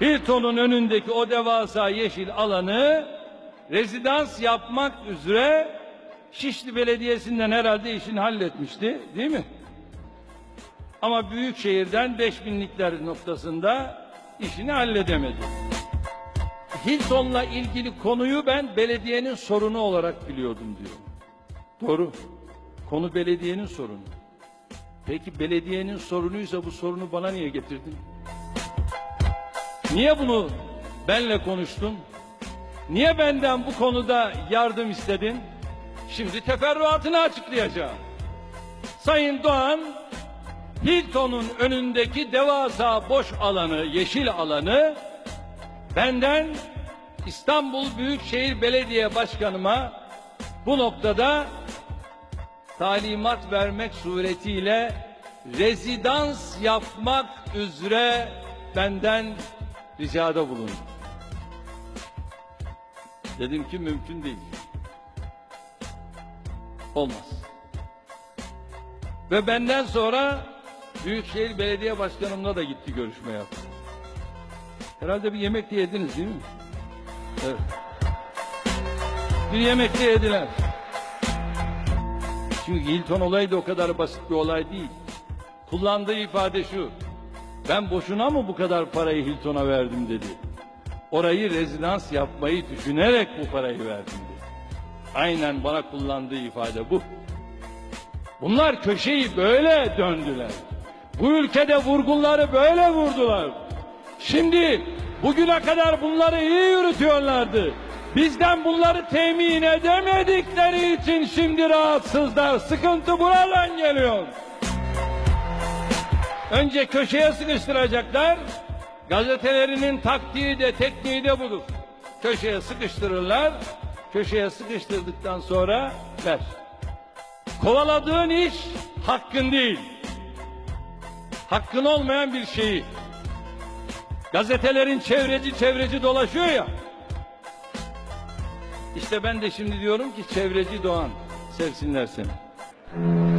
Hilton'un önündeki o devasa yeşil alanı rezidans yapmak üzere Şişli Belediyesi'nden herhalde işini halletmişti değil mi? Ama Büyükşehir'den 5000'likler noktasında işini halledemedi. Hilton'la ilgili konuyu ben belediyenin sorunu olarak biliyordum diyor. Doğru. Konu belediyenin sorunu. Peki belediyenin sorunuysa bu sorunu bana niye getirdin? Niye bunu benle konuştun? Niye benden bu konuda yardım istedin? Şimdi teferruatını açıklayacağım. Sayın Doğan, Hilton'un önündeki devasa boş alanı, yeşil alanı benden İstanbul Büyükşehir Belediye Başkanıma bu noktada talimat vermek suretiyle rezidans yapmak üzere benden ricada bulundu. Dedim ki mümkün değil. Olmaz. Ve benden sonra Büyükşehir Belediye Başkanımla da gitti görüşme yaptı. Herhalde bir yemek de yediniz değil mi? Evet. Bir yemek de yediler. Çünkü Hilton olayı da o kadar basit bir olay değil. Kullandığı ifade şu. Ben boşuna mı bu kadar parayı Hilton'a verdim dedi. Orayı rezidans yapmayı düşünerek bu parayı verdim dedi. Aynen bana kullandığı ifade bu. Bunlar köşeyi böyle döndüler. Bu ülkede vurgunları böyle vurdular. Şimdi bugüne kadar bunları iyi yürütüyorlardı. Bizden bunları temin edemedikleri için şimdi rahatsızlar. Sıkıntı buradan geliyor. Önce köşeye sıkıştıracaklar. Gazetelerinin taktiği de tekniği de budur. Köşeye sıkıştırırlar. Köşeye sıkıştırdıktan sonra ver. Kovaladığın iş hakkın değil. Hakkın olmayan bir şeyi. Gazetelerin çevreci çevreci dolaşıyor ya. İşte ben de şimdi diyorum ki çevreci Doğan sevsinler seni.